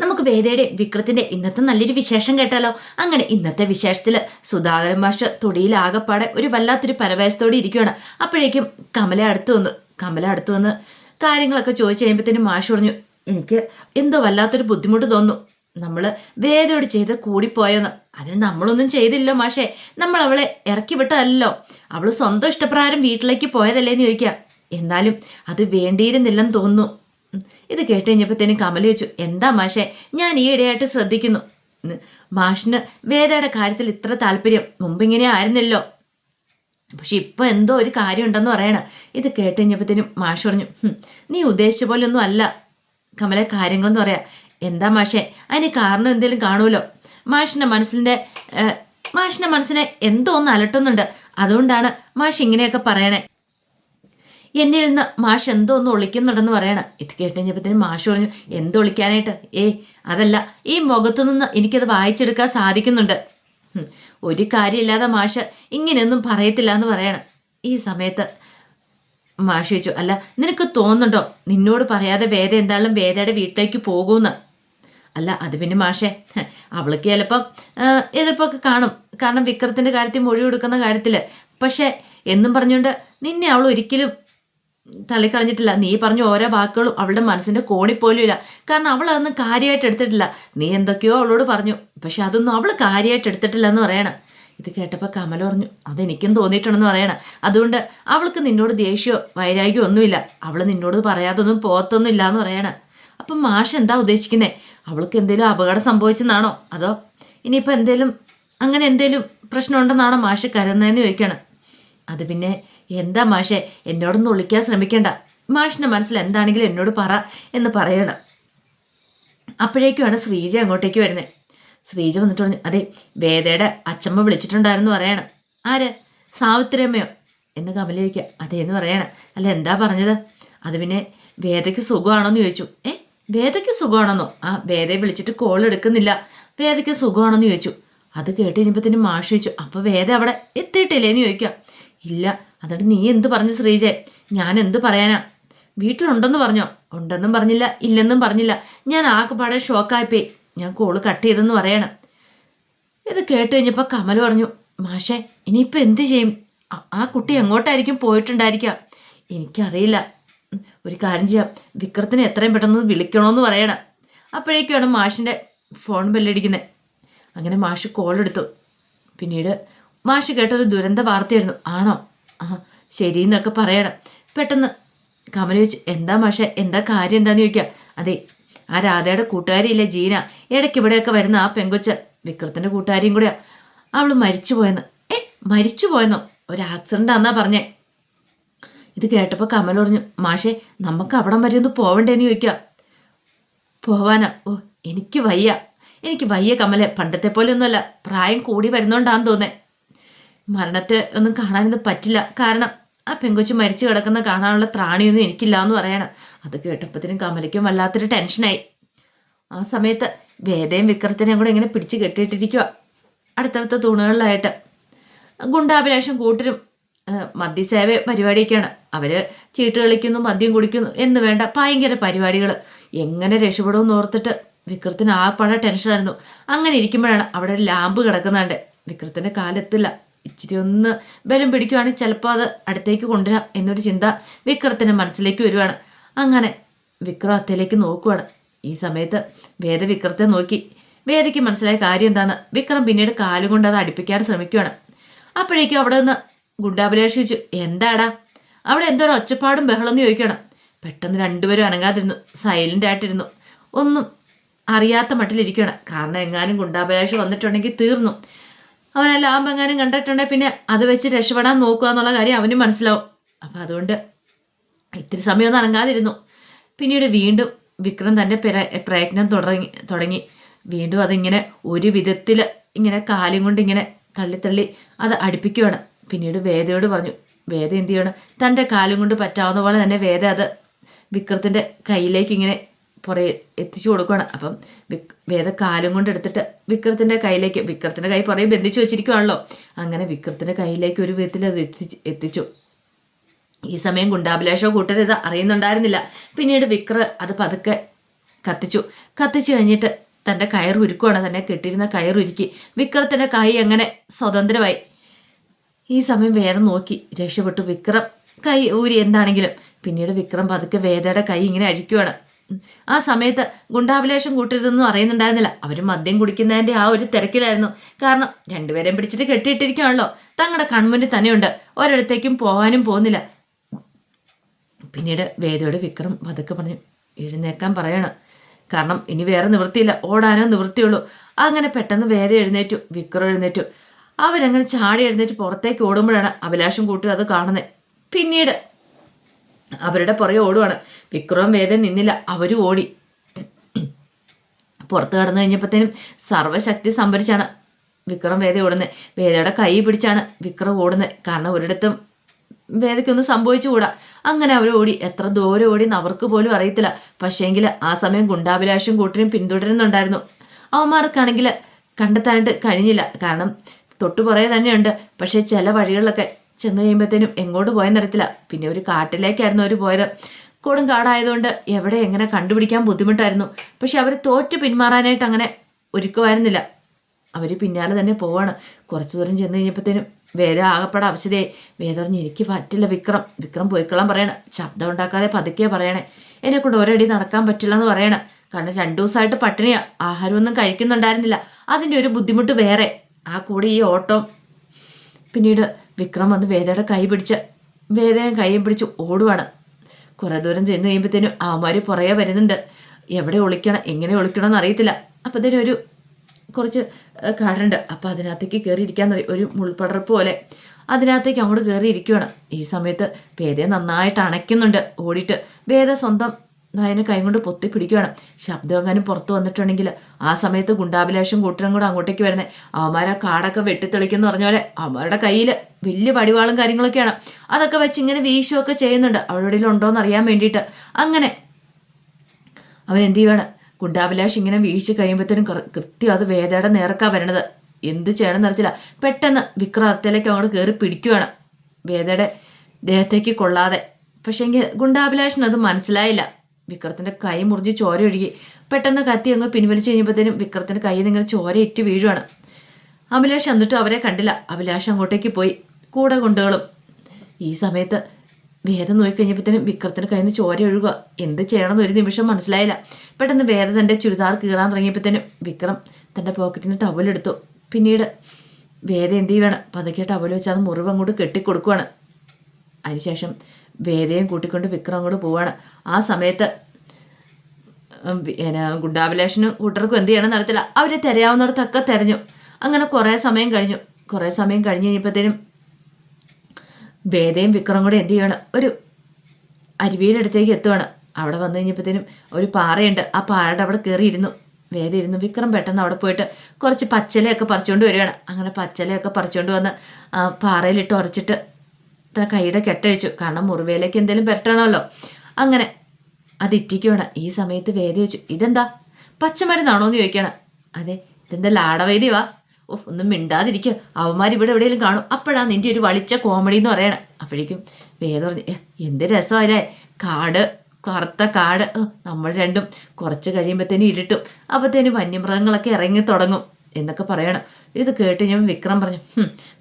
നമുക്ക് വേദയുടെ വിക്രത്തിന്റെ ഇന്നത്തെ നല്ലൊരു വിശേഷം കേട്ടാലോ? അങ്ങനെ ഇന്നത്തെ വിശേഷത്തിൽ സുധാകരൻ മാഷ് തൊടിയിൽ ആകെപ്പാടെ ഒരു വല്ലാത്തൊരു പരവയസത്തോടെ ഇരിക്കുകയാണ് അപ്പോഴേക്കും കമല അടുത്ത് വന്നു കമല അടുത്ത് വന്ന് കാര്യങ്ങളൊക്കെ ചോദിച്ചു കഴിയുമ്പോഴത്തേനും മാഷ് പറഞ്ഞു എനിക്ക് എന്തോ വല്ലാത്തൊരു ബുദ്ധിമുട്ട് തോന്നുന്നു. നമ്മൾ വേദയോട് ചെയ്ത് കൂടിപ്പോയെന്ന്. അതിന് നമ്മളൊന്നും ചെയ്തില്ല മാഷേ. നമ്മൾ അവളെ ഇറക്കി വിട്ടതല്ലോ അവൾ സ്വന്തം ഇഷ്ടപ്രകാരം വീട്ടിലേക്ക് പോയതല്ലേന്ന് ചോദിക്കാം. എന്നാലും അത് വേണ്ടിയിരുന്നില്ലെന്ന് തോന്നുന്നു. ഇത് കേട്ട് കമല ചോദിച്ചു എന്താ മാഷേ ഞാൻ ഈ ഇടയായിട്ട് ശ്രദ്ധിക്കുന്നു. മാഷിന് വേദയുടെ കാര്യത്തിൽ ഇത്ര താല്പര്യം മുമ്പ് ഇങ്ങനെ ആയിരുന്നല്ലോ. പക്ഷെ ഇപ്പൊ എന്തോ ഒരു കാര്യം ഉണ്ടെന്ന് പറയണ. ഇത് കേട്ട് കഴിഞ്ഞപ്പോഴത്തേനും മാഷ് പറഞ്ഞു നീ ഉദ്ദേശിച്ച പോലെ ഒന്നും അല്ല. കമല കാര്യങ്ങളെന്ന് പറയാ എന്താ മാഷേ അതിന് കാരണം എന്തെങ്കിലും കാണുമല്ലോ? മാഷിന്റെ മനസ്സിന്റെ മാഷിന്റെ മനസ്സിനെ എന്തോ ഒന്ന് അലട്ടുന്നുണ്ട്. അതുകൊണ്ടാണ് മാഷ് ഇങ്ങനെയൊക്കെ പറയണേ. എന്നിൽ നിന്ന് മാഷ് എന്തോ ഒന്ന് ഒളിക്കുന്നുണ്ടെന്ന് പറയണം. ഇത് കേട്ട് കഴിഞ്ഞപ്പോഴത്തേനും മാഷ് പറഞ്ഞു എന്തോ ഒളിക്കാനായിട്ട്? അതല്ല ഈ മുഖത്തു നിന്ന് എനിക്കത് വായിച്ചെടുക്കാൻ സാധിക്കുന്നുണ്ട്. ഒരു കാര്യമില്ലാതെ മാഷ് ഇങ്ങനെയൊന്നും പറയത്തില്ല എന്ന് പറയണം. ഈ സമയത്ത് മാഷ് ചോദിച്ചു അല്ല നിനക്ക് തോന്നുന്നുണ്ടോ? നിന്നോട് പറയാതെ വേദ എന്തായാലും വേദയുടെ വീട്ടിലേക്ക് പോകുമെന്ന്? അല്ല അത് പിന്നെ മാഷേ അവൾക്ക് ചിലപ്പം എതിർപ്പൊക്കെ കാണും. കാരണം വിക്രത്തിന്റെ കാര്യത്തിൽ മൊഴി കൊടുക്കുന്ന കാര്യത്തിൽ പക്ഷേ എന്നും പറഞ്ഞുകൊണ്ട് നിന്നെ അവൾ ഒരിക്കലും തള്ളിക്കളഞ്ഞിട്ടില്ല. നീ പറഞ്ഞ ഓരോ വാക്കുകളും അവളുടെ മനസ്സിന്റെ കോണിപ്പോലും ഇല്ല. കാരണം അവൾ അതൊന്നും കാര്യമായിട്ട് എടുത്തിട്ടില്ല. നീ എന്തൊക്കെയോ അവളോട് പറഞ്ഞു. പക്ഷെ അതൊന്നും അവൾ കാര്യമായിട്ട് എടുത്തിട്ടില്ല എന്ന് പറയണം. ഇത് കേട്ടപ്പോൾ കമൽ പറഞ്ഞു അതെനിക്കും തോന്നിയിട്ടുണ്ടെന്ന് പറയണം. അതുകൊണ്ട് അവൾക്ക് നിന്നോട് ദേഷ്യമോ വൈരാഗ്യമോ ഒന്നുമില്ല. അവൾ നിന്നോട് പറയാതൊന്നും പോകത്തൊന്നും ഇല്ല എന്ന് പറയണം. അപ്പം മാഷ് എന്താ ഉദ്ദേശിക്കുന്നത് അവൾക്ക് എന്തെങ്കിലും അപകടം സംഭവിച്ചെന്നാണോ? അതോ ഇനിയിപ്പോൾ എന്തേലും അങ്ങനെ എന്തേലും പ്രശ്നമുണ്ടെന്നാണോ മാഷ് കരുതുന്നതെന്ന് ചോദിക്കണം. അത് പിന്നെ എന്താ മാഷെ എന്നോടൊന്ന് ഒളിക്കാൻ ശ്രമിക്കണ്ട. മാഷിന്റെ മനസ്സിൽ എന്താണെങ്കിലും എന്നോട് പറ എന്ന് പറയണം. അപ്പോഴേക്കുമാണ് ശ്രീജ അങ്ങോട്ടേക്ക് വരുന്നത്. ശ്രീജ വന്നിട്ട് പറഞ്ഞു അതെ വേദയുടെ അച്ചമ്മ വിളിച്ചിട്ടുണ്ടായിരുന്നു പറയണം. ആര്? സാവിത്രിയമ്മയോ? എന്ന് കമല ചോദിക്കുക. അതേ എന്ന് പറയണം. അല്ല എന്താ പറഞ്ഞത്? അത് പിന്നെ വേദയ്ക്ക് സുഖമാണോന്ന് ചോദിച്ചു. ഏ വേദയ്ക്ക് സുഖമാണെന്നോ? ആ വേദയെ വിളിച്ചിട്ട് കോൾ എടുക്കുന്നില്ല. വേദയ്ക്ക് സുഖമാണെന്ന് ചോദിച്ചു. അത് കേട്ട് കഴിഞ്ഞപ്പോഴത്തേനും മാഷ് ചോദിച്ചു അപ്പോൾ വേദ അവിടെ എത്തിയിട്ടില്ലേ എന്ന് ചോദിക്കുക. ഇല്ല എന്നിട്ട് നീ എന്ത് പറഞ്ഞു ശ്രീജെ? ഞാൻ എന്ത് പറയാനാ? വീട്ടിലുണ്ടെന്ന് പറഞ്ഞോ? ഉണ്ടെന്നും പറഞ്ഞില്ല ഇല്ലെന്നും പറഞ്ഞില്ല. ഞാൻ ആകെപ്പാടെ ഷോക്കായിപ്പോയി. ഞാൻ കോൾ കട്ട് ചെയ്തെന്ന് പറയണം. ഇത് കേട്ട് കഴിഞ്ഞപ്പോൾ കമൽ പറഞ്ഞു മാഷേ ഇനിയിപ്പോൾ എന്ത് ചെയ്യും? ആ- കുട്ടി എങ്ങോട്ടായിരിക്കും പോയിട്ടുണ്ടായിരിക്കുക എനിക്കറിയില്ല. ഒരു കാര്യം ചെയ്യാം. വിക്രത്തിനെ എത്രയും പെട്ടെന്ന് വിളിക്കണമെന്ന് പറയണം. അപ്പോഴേക്കാണ് മാഷിന്റെ ഫോൺ ബെല്ലടിക്കുന്നത് അങ്ങനെ മാഷ് കോൾ എടുത്തു പിന്നീട് മാഷ് കേട്ടൊരു ദുരന്ത വാർത്തയായിരുന്നു. ആണോ? ആ ശരി എന്നൊക്കെ പറയണം. പെട്ടെന്ന് കമല ചോദിച്ചു എന്താ മാഷ എന്താ കാര്യം? എന്താന്ന് ചോദിക്കുക അതെ ആ രാധയുടെ കൂട്ടുകാരിയില്ലേ ജീന. ഇടയ്ക്ക് ഇവിടെയൊക്കെ വരുന്ന ആ പെങ്കൊച്ച വിക്രത്തിന്റെ കൂട്ടുകാരിയും കൂടെയാ. അവൾ മരിച്ചു പോയെന്ന്. ഏ മരിച്ചു പോയെന്നോ? ഒരു ആക്സിഡന്റ് ആന്നാ പറഞ്ഞേ. ഇത് കേട്ടപ്പോൾ കമൽ പറഞ്ഞു മാഷെ നമുക്ക് അവിടം വരെ ഒന്ന് പോവണ്ടേന്ന് ചോദിക്കുക പോവാനാ? ഓ എനിക്ക് വയ്യ. എനിക്ക് വയ്യ കമലെ. പണ്ടത്തെ പോലെ ഒന്നുമല്ല. പ്രായം കൂടി വരുന്നോണ്ടാന്ന് തോന്നേ. മരണത്തെ ഒന്നും കാണാനൊന്നും പറ്റില്ല. കാരണം ആ പെങ്കൊച്ചു മരിച്ചു കിടക്കുന്ന കാണാനുള്ള ത്രാണിയൊന്നും എനിക്കില്ല എന്ന് പറയണം. അത് കേട്ടപ്പോഴത്തേനും കമലയ്ക്കും വല്ലാത്തൊരു ടെൻഷനായി. ആ സമയത്ത് വേദയും വിക്രത്തിനെയും കൂടെ ഇങ്ങനെ പിടിച്ച് കെട്ടിയിട്ടിരിക്കുക അടുത്തടുത്ത തൂണുകളിലായിട്ട്. ഗുണ്ടാഭിലാഷം കൂട്ടരും മദ്യസേവ പരിപാടിയൊക്കെയാണ്. അവർ ചീട്ട് കളിക്കുന്നു മദ്യം കുടിക്കുന്നു എന്ന് വേണ്ട ഭയങ്കര പരിപാടികൾ എങ്ങനെ രക്ഷപ്പെടുമെന്ന് ഓർത്തിട്ട് വിക്രത്തിന് ആ പഴ ടെൻഷനായിരുന്നു. അങ്ങനെ ഇരിക്കുമ്പോഴാണ് അവിടെ ഒരു ലാമ്പ് കിടക്കുന്നുണ്ട്. വിക്രത്തിന്റെ കാലെത്തില്ല. ഇച്ചിരി ഒന്ന് ബലം പിടിക്കുവാണെങ്കിൽ ചിലപ്പോൾ അത് അടുത്തേക്ക് കൊണ്ടുവരാം എന്നൊരു ചിന്ത വിക്രത്തിന്റെ മനസ്സിലേക്ക് വരുവാണ്. അങ്ങനെ വിക്രം അത്തേലേക്ക് നോക്കുവാണ്. ഈ സമയത്ത് വേദ വിക്രത്തെ നോക്കി. വേദയ്ക്ക് മനസ്സിലായ കാര്യം എന്താന്ന് വിക്രം പിന്നീട് കാലും കൊണ്ട് അത് അടുപ്പിക്കാൻ ശ്രമിക്കുവാണ്. അപ്പോഴേക്കും അവിടെ നിന്ന് ഗുണ്ടാഭിലാഷിച്ചു എന്താടാ? അവിടെ എന്തോ ഒരു ഒച്ചപ്പാടും എന്ന് ചോദിക്കണം പെട്ടെന്ന് രണ്ടുപേരും അനങ്ങാതിരുന്നു. സൈലന്റ് ആയിട്ടിരുന്നു. ഒന്നും അറിയാത്ത മട്ടിലിരിക്കണം കാരണം എങ്ങാനും ഗുണ്ടാഭിലാഷ് വന്നിട്ടുണ്ടെങ്കിൽ തീർന്നു. അവൻ ആ ലാമ്പ് എങ്ങാനും കണ്ടിട്ടുണ്ടെങ്കിൽ പിന്നെ അത് വെച്ച് രക്ഷപ്പെടാൻ നോക്കുക എന്നുള്ള കാര്യം അവനും മനസ്സിലാവും. അപ്പം അതുകൊണ്ട് ഇത്തിരി സമയമൊന്നും അനങ്ങാതിരുന്നു. പിന്നീട് വീണ്ടും വിക്രം തന്റെ പ്ര- പ്രയത്നം തുടങ്ങി തുടങ്ങി. വീണ്ടും അതിങ്ങനെ ഒരു വിധത്തിൽ ഇങ്ങനെ കാലും കൊണ്ട് ഇങ്ങനെ തള്ളി തള്ളി അത് അടുപ്പിക്കുകയാണ് പിന്നീട് വേദയോട് പറഞ്ഞു വേദ എന്ത് ചെയ്യണം? തന്റെ കാലും കൊണ്ട് പറ്റാവുന്ന പോലെ തന്നെ വേദ അത് വിക്രത്തിന്റെ കയ്യിലേക്ക് ഇങ്ങനെ പുറകെ എത്തിച്ചു കൊടുക്കുകയാണ് അപ്പം വേദ കാലും കൊണ്ട് എടുത്തിട്ട് വിക്രത്തിന്റെ കയ്യിലേക്ക് വിക്രത്തിന്റെ കൈ പുറകെ ബന്ധിച്ചു വെച്ചിരിക്കുവാണല്ലോ. അങ്ങനെ വിക്രത്തിന്റെ കയ്യിലേക്ക് ഒരു വിധത്തിൽ അത് എത്തിച്ച് എത്തിച്ചു. ഈ സമയം ഗുണ്ടാഭിലാഷോ ഇത് അറിയുന്നുണ്ടായിരുന്നില്ല. പിന്നീട് വിക്ര അത് പതുക്കെ കത്തിച്ചു. കത്തിച്ചു കഴിഞ്ഞിട്ട് തന്റെ കയറുരുക്കുവാണ് തന്നെ കെട്ടിയിരുന്ന കയറുരുക്കി വിക്രത്തിന്റെ കൈ അങ്ങനെ സ്വതന്ത്രമായി. ഈ സമയം വേദം നോക്കി. രക്ഷപ്പെട്ടു വിക്രം. കൈ ഊരി എന്താണെങ്കിലും. പിന്നീട് വിക്രം പതുക്കെ വേദയുടെ കൈ ഇങ്ങനെ അഴിക്കുവാണ്. ആ സമയത്ത് ഗുണ്ടാഭിലേഷം കൂട്ടരുതെന്നും അറിയുന്നുണ്ടായിരുന്നില്ല അവർ മദ്യം കുടിക്കുന്നതിന്റെ ആ ഒരു തിരക്കിലായിരുന്നു. കാരണം രണ്ടുപേരെയും പിടിച്ചിട്ട് കെട്ടിയിട്ടിരിക്കുകയാണല്ലോ. തങ്ങളുടെ കൺമുന്നിൽ തന്നെയുണ്ട്. ഒരിടത്തേക്കും പോകാനും പോകുന്നില്ല. പിന്നീട് വേദയോട് വിക്രം പതുക്കെ പറഞ്ഞു എഴുന്നേക്കാൻ പറയണം. കാരണം ഇനി വേറെ നിവൃത്തിയില്ല. ഓടാനോ നിവൃത്തിയുള്ളൂ. അങ്ങനെ പെട്ടെന്ന് വേദ എഴുന്നേറ്റു. വിക്രം എഴുന്നേറ്റു. അവരങ്ങനെ ചാടി എഴുന്നേറ്റ് പുറത്തേക്ക് ഓടുമ്പോഴാണ് അഭിലാഷം കൂട്ടി അത് കാണുന്നത്. പിന്നീട് അവരുടെ പുറകെ ഓടുവാണ്. വിക്രവും വേദം നിന്നില്ല. അവരും ഓടി. പുറത്ത് കടന്നു കഴിഞ്ഞപ്പോഴത്തേനും സർവശക്തി സംഭരിച്ചാണ് വിക്രം വേദ ഓടുന്നത്. വേദയുടെ കൈ പിടിച്ചാണ് വിക്രം ഓടുന്നത്. കാരണം ഒരിടത്തും വേദയ്ക്കൊന്നും സംഭവിച്ചുകൂടാ. അങ്ങനെ അവർ ഓടി. എത്ര ദൂരം ഓടി എന്ന് അവർക്ക് പോലും അറിയത്തില്ല. പക്ഷേങ്കിൽ ആ സമയം ഗുണ്ടാഭിലാഷും കൂട്ടരും പിന്തുടരുന്നുണ്ടായിരുന്നു. അവന്മാർക്കാണെങ്കിൽ കണ്ടെത്താനായിട്ട് കഴിഞ്ഞില്ല. കാരണം തൊട്ടു പുറകെ തന്നെയുണ്ട്. പക്ഷേ ചില വഴികളിലൊക്കെ ചെന്ന് കഴിയുമ്പോഴത്തേനും എങ്ങോട്ട് പോയെന്നറിയത്തില്ല പിന്നെ ഒരു കാട്ടിലേക്കായിരുന്നു അവർ പോയത്. കൊടും കാടായതുകൊണ്ട് എവിടെ എങ്ങനെ കണ്ടുപിടിക്കാൻ ബുദ്ധിമുട്ടായിരുന്നു. പക്ഷെ അവർ തോറ്റ് പിന്മാറാനായിട്ട് അങ്ങനെ ഒരുക്കുമായിരുന്നില്ല. അവർ പിന്നാലെ തന്നെ പോവാണ്. കുറച്ച് ദൂരം ചെന്ന് കഴിഞ്ഞപ്പോഴത്തേനും വേദ ആകപ്പെടെ അവശതയായി. വേദ പറഞ്ഞ് എനിക്ക് പറ്റില്ല വിക്രം. വിക്രം പോയിക്കൊള്ളാൻ പറയണം. ശബ്ദം ഉണ്ടാക്കാതെ പതുക്കെ പറയണേ. എന്നെ കൊണ്ട് ഒരടി നടക്കാൻ പറ്റില്ല എന്ന് പറയണം. കാരണം രണ്ടു ദിവസമായിട്ട് പട്ടിണിയാ. ആഹാരമൊന്നും കഴിക്കുന്നുണ്ടായിരുന്നില്ല. അതിന്റെ ഒരു ബുദ്ധിമുട്ട് വേറെ. ആ കൂടി ഈ ഓട്ടം പിന്നീട് വിക്രം വന്ന് വേദയുടെ കൈ പിടിച്ച് വേദയെ കൈ പിടിച്ച് ഓടുവാണ്. കുറേ ദൂരം ചെന്ന് കഴിയുമ്പോഴത്തേനും ആമാര് പുറകെ വരുന്നുണ്ട്. എവിടെ ഒളിക്കണം എങ്ങനെ ഒളിക്കണം എന്ന് അറിയത്തില്ല അപ്പോഴത്തേനും ഒരു കുറച്ച് കാടുണ്ട്. അപ്പം അതിനകത്തേക്ക് കയറിയിരിക്കാൻ ഒരു മുൾപ്പടർപ്പ് പോലെ. അതിനകത്തേക്ക് അങ്ങോട്ട് കയറി ഇരിക്കുകയാണ് ഈ സമയത്ത് വേദയെ നന്നായിട്ട് അണയ്ക്കുന്നുണ്ട്. ഓടിയിട്ട് വേദ സ്വന്തം നായനെ കൈകൊണ്ട് പൊത്തി പിടിക്കുകയാണ്. ശബ്ദം എങ്ങാനും പുറത്ത് വന്നിട്ടുണ്ടെങ്കിൽ ആ സമയത്ത് ഗുണ്ടാഭിലാഷം കൂട്ടനും കൂടെ അങ്ങോട്ടേക്ക് വരുന്നത് അവന്മാരെ കാടൊക്കെ വെട്ടിത്തെളിക്കുന്ന പറഞ്ഞ പോലെ അവരുടെ കയ്യിൽ വലിയ പടിവാളും കാര്യങ്ങളൊക്കെയാണ്. അതൊക്കെ വെച്ച് ഇങ്ങനെ വീശുമൊക്കെ ചെയ്യുന്നുണ്ട്. അവിടെ ഉണ്ടോയെന്ന് അറിയാൻ വേണ്ടിയിട്ട്. അങ്ങനെ അവൻ എന്ത് ചെയ്യുവാണ്? ഗുണ്ടാഭിലാഷ് ഇങ്ങനെ വീശി കഴിയുമ്പോഴത്തേനും കൃത്യം അത് വേദയുടെ നേർക്കാ വരണത്. എന്ത് ചെയ്യണമെന്ന് അറിയത്തില്ല. പെട്ടെന്ന് വിക്രത്തിലേക്ക് അങ്ങോട്ട് കയറി പിടിക്കുകയാണ് വേദയുടെ ദേഹത്തേക്ക് കൊള്ളാതെ. പക്ഷേങ്കിൽ ഗുണ്ടാഭിലാഷിന് അത് മനസ്സിലായില്ല. വിക്രത്തിന്റെ കൈ മുറിഞ്ഞ് ചോര ഒഴുകി. പെട്ടെന്ന് കത്തി അങ്ങ് പിൻവലിച്ച് കഴിയുമ്പോഴത്തേനും വിക്രത്തിന്റെ കൈയിൽ നിങ്ങൾ ചോര ഇറ്റ് വീഴുവാണ്. അഭിലാഷ് എന്നിട്ടും അവരെ കണ്ടില്ല. അഭിലാഷ് അങ്ങോട്ടേക്ക് പോയി. കൂടെ കൊണ്ടുകളും. ഈ സമയത്ത് വേദം നോക്കിക്കഴിഞ്ഞപ്പോഴത്തേനും വിക്രത്തിന്റെ കയ്യിൽ നിന്ന് ചോര ഒഴുകുക. എന്ത് ചെയ്യണമെന്ന് ഒരു നിമിഷം മനസ്സിലായില്ല. പെട്ടെന്ന് വേദ തന്റെ ചുരിദാർ കീറാൻ തുടങ്ങിയപ്പോഴത്തേനും വിക്രം തന്റെ പോക്കറ്റിൽ നിന്ന് ടവലെടുത്തു പിന്നീട് വേദ എന്ത് ചെയ്യുവാണ്? പതുക്കെ ടവൽ വെച്ച് അത് മുറിവ് അങ്ങോട്ട് കെട്ടിക്കൊടുക്കുവാണ്. അതിനുശേഷം വേദയും കൂട്ടിക്കൊണ്ട് വിക്രം അങ്ങോട്ട് പോവാണ്. ആ സമയത്ത് പിന്നെ ഗുണ്ടാഭിലാഷനും കൂട്ടർക്കും എന്ത് ചെയ്യണം നടത്തില്ല അവരെ തിരയാവുന്നിടത്തൊക്കെ തിരഞ്ഞു. അങ്ങനെ കുറേ സമയം കഴിഞ്ഞു. കുറേ സമയം കഴിഞ്ഞ് കഴിഞ്ഞപ്പോഴത്തേനും വേദയും വിക്രം കൂടെ എന്ത് ചെയ്യണം? ഒരു അരുവിയിലടുത്തേക്ക് എത്തുവാണ്. അവിടെ വന്നു കഴിഞ്ഞപ്പോഴത്തേനും ഒരു പാറയുണ്ട്. ആ പാറയുടെ അവിടെ കയറിയിരുന്നു. വേദ ഇരുന്നു. വിക്രം പെട്ടെന്ന് അവിടെ പോയിട്ട് കുറച്ച് പച്ചലയൊക്കെ പറിച്ചുകൊണ്ട് വരികയാണ്. അങ്ങനെ പച്ചലയൊക്കെ പറിച്ചുകൊണ്ട് വന്ന് പാറയിലിട്ട് ഉറച്ചിട്ട് കൈയുടെ കെട്ടഴിച്ചു. കാരണം മുറിവേലേക്ക് എന്തെങ്കിലും പെരട്ടണമല്ലോ. അങ്ങനെ അത് ഇറ്റിക്കുവാണ്. ഈ സമയത്ത് വേദി വെച്ചു. ഇതെന്താ? പച്ചമരുന്നാണോ എന്ന് ചോദിക്കണം അതെ ഇതെന്താ ലാടവൈദ്യവാ ഓ ഒന്നും മിണ്ടാതിരിക്കുക അവന്മാർ ഇവിടെ എവിടെയെങ്കിലും കാണും. അപ്പോഴാണ് നിന്റെ ഒരു വളിച്ച കോമഡി എന്ന് പറയണം. അപ്പോഴേക്കും വേദ പറഞ്ഞു എന്ത് രസമല്ലേ കാട് കറുത്ത കാട്. നമ്മൾ രണ്ടും കുറച്ച് കഴിയുമ്പോഴത്തേനും ഇരുട്ടും. അപ്പോഴത്തേനും വന്യമൃഗങ്ങളൊക്കെ ഇറങ്ങി തുടങ്ങും. എന്നൊക്കെ പറയണം. ഇത് കേട്ട് ഞാൻ വിക്രം പറഞ്ഞു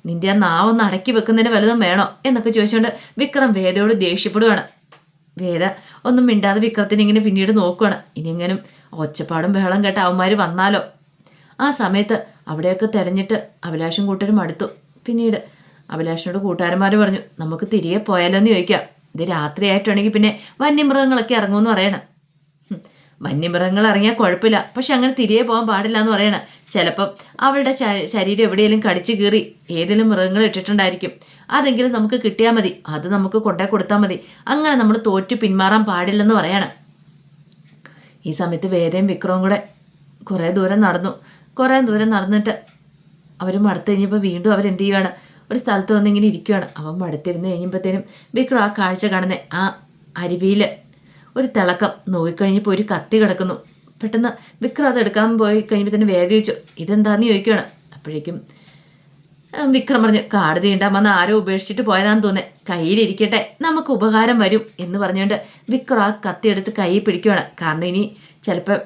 നിന്റെ ആ നാവൊന്ന് അടക്കി വെക്കുന്നതിന് വലുതും വേണോ? എന്നൊക്കെ ചോദിച്ചുകൊണ്ട് വിക്രം വേദയോട് ദേഷ്യപ്പെടുകയാണ് വേദ ഒന്നും മിണ്ടാതെ വിക്രത്തിന് ഇങ്ങനെ പിന്നീട് നോക്കുകയാണ് ഇനി എങ്ങനും ഒച്ചപ്പാടും ബഹളം കേട്ട അവന്മാർ വന്നാലോ? ആ സമയത്ത് അവിടെയൊക്കെ തെരഞ്ഞിട്ട് അഭിലാഷും കൂട്ടരും അടുത്തു. പിന്നീട് അഭിലാഷിനോട് കൂട്ടുകാരന്മാർ പറഞ്ഞു നമുക്ക് തിരികെ പോയാലോ എന്ന് ചോദിക്കാം. ഇത് രാത്രിയായിട്ടുണ്ടെങ്കിൽ പിന്നെ വന്യമൃഗങ്ങളൊക്കെ ഇറങ്ങുമെന്ന് പറയണം. വന്യമൃഗങ്ങൾ ഇറങ്ങിയാൽ കുഴപ്പമില്ല. പക്ഷെ അങ്ങനെ തിരികെ പോകാൻ പാടില്ല എന്ന് പറയണം. ചിലപ്പം അവളുടെ ശരീരം എവിടെയെങ്കിലും കടിച്ചു കീറി ഏതെങ്കിലും മൃഗങ്ങൾ ഇട്ടിട്ടുണ്ടായിരിക്കും. അതെങ്കിലും നമുക്ക് കിട്ടിയാൽ മതി. അത് നമുക്ക് കൊണ്ടേ കൊടുത്താൽ മതി. അങ്ങനെ നമ്മൾ തോറ്റു പിന്മാറാൻ പാടില്ലെന്ന് പറയണം. ഈ സമയത്ത് വേദയും വിക്രവും കൂടെ കുറേ ദൂരം നടന്നു. കുറേ ദൂരം നടന്നിട്ട് അവർ മടുത്ത് കഴിഞ്ഞപ്പോൾ വീണ്ടും അവരെന്ത് ചെയ്യുവാണ്? ഒരു സ്ഥലത്ത് വന്ന് ഇങ്ങനെ ഇരിക്കുകയാണ് അവൻ മടുത്തിരുന്ന് കഴിഞ്ഞപ്പോഴത്തേനും വിക്രം ആ കാഴ്ച കാണുന്നത് ആ അരുവിയിൽ ഒരു തിളക്കം. നോക്കിക്കഴിഞ്ഞപ്പോൾ ഒരു കത്തി കിടക്കുന്നു. പെട്ടെന്ന് വിക്രം അത് എടുക്കാൻ പോയി കഴിഞ്ഞപ്പോൾ തന്നെ വേദി വെച്ചു ഇതെന്താന്ന് ചോദിക്കുകയാണ് അപ്പോഴേക്കും വിക്രം പറഞ്ഞു കാട് തീണ്ടാൻ വന്ന് ആരോ ഉപേക്ഷിച്ചിട്ട് പോയതാന്ന് തോന്നേ കയ്യിലിരിക്കട്ടെ നമുക്ക് ഉപകാരം വരും എന്ന് പറഞ്ഞുകൊണ്ട് വിക്രം ആ കത്തിയെടുത്ത് കൈ പിടിക്കുകയാണ് കാരണം ഇനി ചിലപ്പോൾ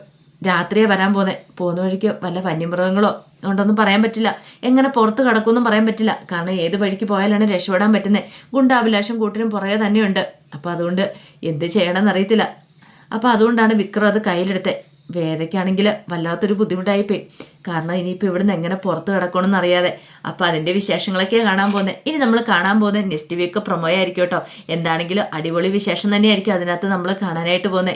രാത്രിയെ വരാൻ പോന്നേ പോകുന്ന വഴിക്ക് വല്ല വന്യമൃഗങ്ങളോ ഉണ്ടെന്നും പറയാൻ പറ്റില്ല. എങ്ങനെ പുറത്ത് കിടക്കുമെന്നും പറയാൻ പറ്റില്ല. കാരണം ഏത് വഴിക്ക് പോയാലാണ് രക്ഷപ്പെടാൻ പറ്റുന്നത് ഗുണ്ടാഭിലാഷം കൂട്ടിനും പുറകെ തന്നെയുണ്ട്. അപ്പോൾ അതുകൊണ്ട് എന്ത് ചെയ്യണമെന്ന് അറിയത്തില്ല. അപ്പോൾ അതുകൊണ്ടാണ് വിക്രം അത് കയ്യിലെടുത്തത് വേദയ്ക്കാണെങ്കിൽ വല്ലാത്തൊരു ബുദ്ധിമുട്ടായിപ്പോയി. കാരണം ഇനിയിപ്പോൾ ഇവിടുന്ന് എങ്ങനെ പുറത്ത് കിടക്കണമെന്ന് അറിയാതെ. അപ്പോൾ അതിന്റെ വിശേഷങ്ങളൊക്കെ കാണാൻ പോകുന്നത് ഇനി നമ്മൾ കാണാൻ പോകുന്നത് നെക്സ്റ്റ് വീക്ക് പ്രൊമോ ആയിരിക്കും കേട്ടോ. എന്താണെങ്കിലും അടിപൊളി വിശേഷം തന്നെയായിരിക്കും അതിനകത്ത് നമ്മൾ കാണാനായിട്ട് പോകുന്നത്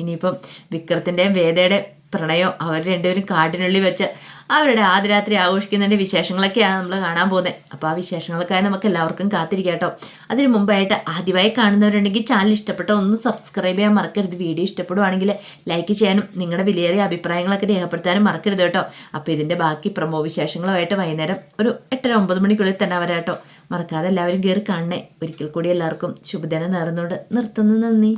ഇനിയിപ്പം വിക്രത്തിന്റെയും വേദയുടെയും പ്രണയം അവർ രണ്ടുപേരും കാട്ടിനുള്ളിൽ വെച്ച് അവരുടെ ആദ്യരാത്രി ആഘോഷിക്കുന്നതിന്റെ വിശേഷങ്ങളൊക്കെയാണ് നമ്മൾ കാണാൻ പോകുന്നത്. അപ്പോൾ ആ വിശേഷങ്ങളൊക്കെ നമുക്ക് എല്ലാവർക്കും കാത്തിരിക്കാം കേട്ടോ. അതിന് മുമ്പായിട്ട് ആദ്യമായി കാണുന്നവരുണ്ടെങ്കിൽ ചാനൽ ഇഷ്ടപ്പെട്ട ഒന്ന് സബ്സ്ക്രൈബ് ചെയ്യാൻ മറക്കരുത്. വീഡിയോ ഇഷ്ടപ്പെടുവാണെങ്കിൽ ലൈക്ക് ചെയ്യാനും നിങ്ങളുടെ വിലയേറിയ അഭിപ്രായങ്ങളൊക്കെ രേഖപ്പെടുത്താനും മറക്കരുത് കേട്ടോ. അപ്പോൾ ഇതിന്റെ ബാക്കി പ്രമോ വിശേഷങ്ങളുമായിട്ട് വൈകുന്നേരം ഒരു എട്ടര ഒമ്പത് മണിക്കുള്ളിൽ തന്നെ വരാം കേട്ടോ. മറക്കാതെ എല്ലാവരും കയറി കാണണേ. ഒരിക്കൽ കൂടി എല്ലാവർക്കും ശുഭദിനം നേർന്നുകൊണ്ട് നിർത്തുന്നു. നന്ദി.